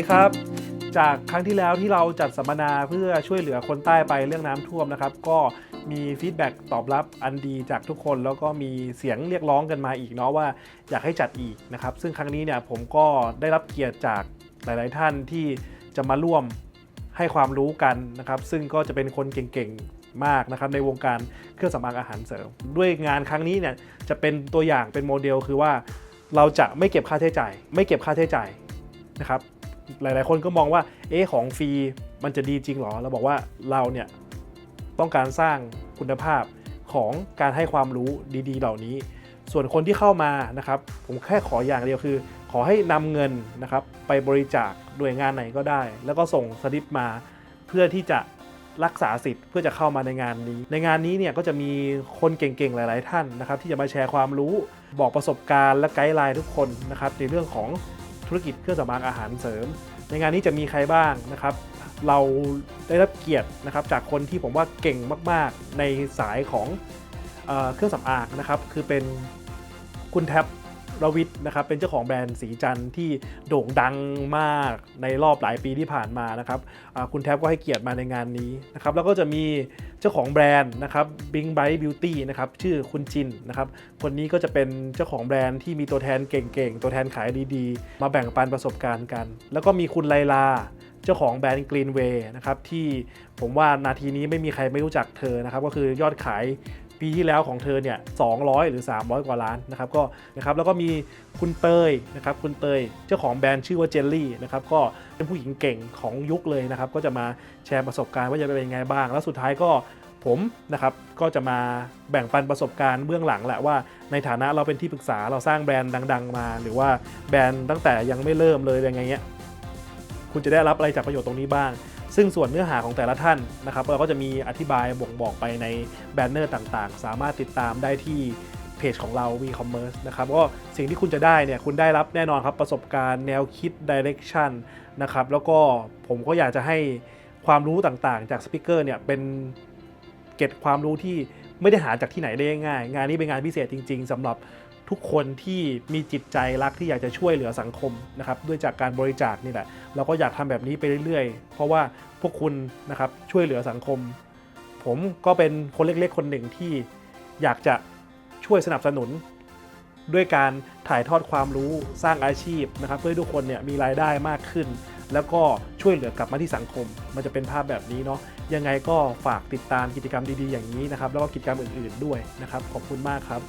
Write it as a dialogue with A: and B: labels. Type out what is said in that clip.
A: ดีครับ จากครั้งที่แล้วที่เราจัดสัมมนาเพื่อช่วยเหลือคนใต้ไปเรื่องน้ำท่วมนะครับ ก็มีฟีดแบ็กตอบรับอันดีจากทุกคนแล้วก็มีเสียงเรียกร้องกันมาอีกเนาะว่าอยากให้จัดอีกนะครับ ซึ่งครั้งนี้เนี่ยผมก็ได้รับเกียรติจากหลาย ๆ ท่านที่จะมาร่วมให้ความรู้กันนะครับ ซึ่งก็จะเป็นคนเก่งๆมากนะครับในวงการเครื่องสำอางอาหารเสริม ด้วยงานครั้งนี้เนี่ยจะเป็นตัวอย่างเป็นโมเดลคือว่า เราจะไม่เก็บค่าใช้จ่าย ไม่เก็บค่าใช้จ่ายนะครับ หลาย ๆ คนก็มองว่า เอ๊ของฟรีมันจะดีจริงหรอ เราบอกว่าเราเนี่ยต้องการสร้างคุณภาพของการให้ความรู้ดี ๆ เหล่านี้ ส่วนคนที่เข้ามานะครับ ผมแค่ขออย่างเดียวคือ ขอให้นำเงินนะครับ ไปบริจาคหน่วยงานไหนก็ได้ แล้วก็ส่งสลิปมาเพื่อที่จะรักษาสิทธิ์เพื่อจะเข้ามาในงานนี้ ในงานนี้เนี่ยก็จะมีคนเก่งๆ หลาย ๆ ท่านนะครับ ที่จะมาแชร์ความรู้บอกประสบการณ์และไกด์ไลน์ทุกคนนะครับในเรื่องของ ธุรกิจเครื่องสำอางอาหารเสริม ในงานนี้จะมีใครบ้างนะครับ เราได้รับเกียรตินะครับจากคนที่ผมว่าเก่งมาก ๆ ในสายของเอเครื่องสำอางนะครับ คือเป็นคุณแท็บ รวิทย์นะครับเป็นเจ้าของแบรนด์สีจันทร์ที่โด่งดังมากในรอบหลายปีที่ผ่านมานะครับคุณแท็บก็ให้เกียรติมาในงานนี้นะครับแล้วก็จะมีเจ้าของแบรนด์นะครับ Bing Bite Beauty นะครับชื่อคุณจินนะครับคนนี้ก็จะเป็นเจ้าของแบรนด์ที่มีตัวแทนเก่งๆ ตัวแทนขายดีๆ มาแบ่งปันประสบการณ์กัน แล้วก็มีคุณไลลาเจ้าของแบรนด์ Greenway นะครับที่ผมว่านาทีนี้ไม่มีใครไม่รู้จักเธอนะครับก็คือยอดขาย ปีที่แล้วของเธอเนี่ย200 หรือ 300 กว่าล้านนะครับก็นะครับแล้วก็มีคุณเตยนะครับคุณเตยเจ้าของแบรนด์ชื่อว่าเจลลี่นะครับก็เป็นผู้หญิงเก่งของยุคเลยนะครับก็จะมาแชร์ประสบการณ์ว่าจะเป็นยังไงบ้าง แล้วสุดท้ายก็ผมนะครับก็จะมาแบ่งปันประสบการณ์เบื้องหลังแหละว่า ในฐานะเราเป็นที่ปรึกษาเราสร้างแบรนด์ดัง ๆ มา หรือว่าแบรนด์ตั้งแต่ยังไม่เริ่มเลยยังไงเงี้ยคุณจะได้รับอะไรจากประโยชน์ตรงนี้บ้าง ซึ่งส่วนเนื้อหาของแต่ละท่านนะครับเราก็จะมีอธิบายบ่งบอกไปในแบนเนอร์ต่างๆ สามารถติดตามได้ที่เพจของเรา v c o m m e r c e นะครับก็สิ่งที่คุณจะได้เนี่ยคุณได้รับแน่นอนครับประสบการณ์แนวคิด Direction นะครับแล้วก็ผมก็อยากจะให้ความรู้ต่างๆ จากสปิเกอร์เนี่ยเป็นเก็บความรู้ที่ ไม่ได้หาจากที่ไหนได้ง่ายงานนี้เป็นงานพิเศษจริง ๆสำหรับทุกคนที่มีจิตใจรักที่อยากจะช่วยเหลือสังคมนะครับด้วยจากการบริจาคนี่แหละเราก็อยากทำแบบนี้ไปเรื่อยๆ เพราะว่าพวกคุณนะครับช่วยเหลือสังคม ผมก็เป็นคนเล็กๆคนหนึ่งที่อยากจะช่วยสนับสนุน ด้วยการถ่ายทอดความรู้สร้างอาชีพนะครับ เพื่อให้ทุกคนเนี่ยมีรายได้มากขึ้น แล้วก็ช่วยเหลือกลับมาที่สังคม มันจะเป็นภาพแบบนี้เนาะยังไงก็ฝากติดตามกิจกรรมดีๆอย่างนี้นะครับแล้วก็กิจกรรมอื่นๆด้วยนะครับขอบคุณมากครับ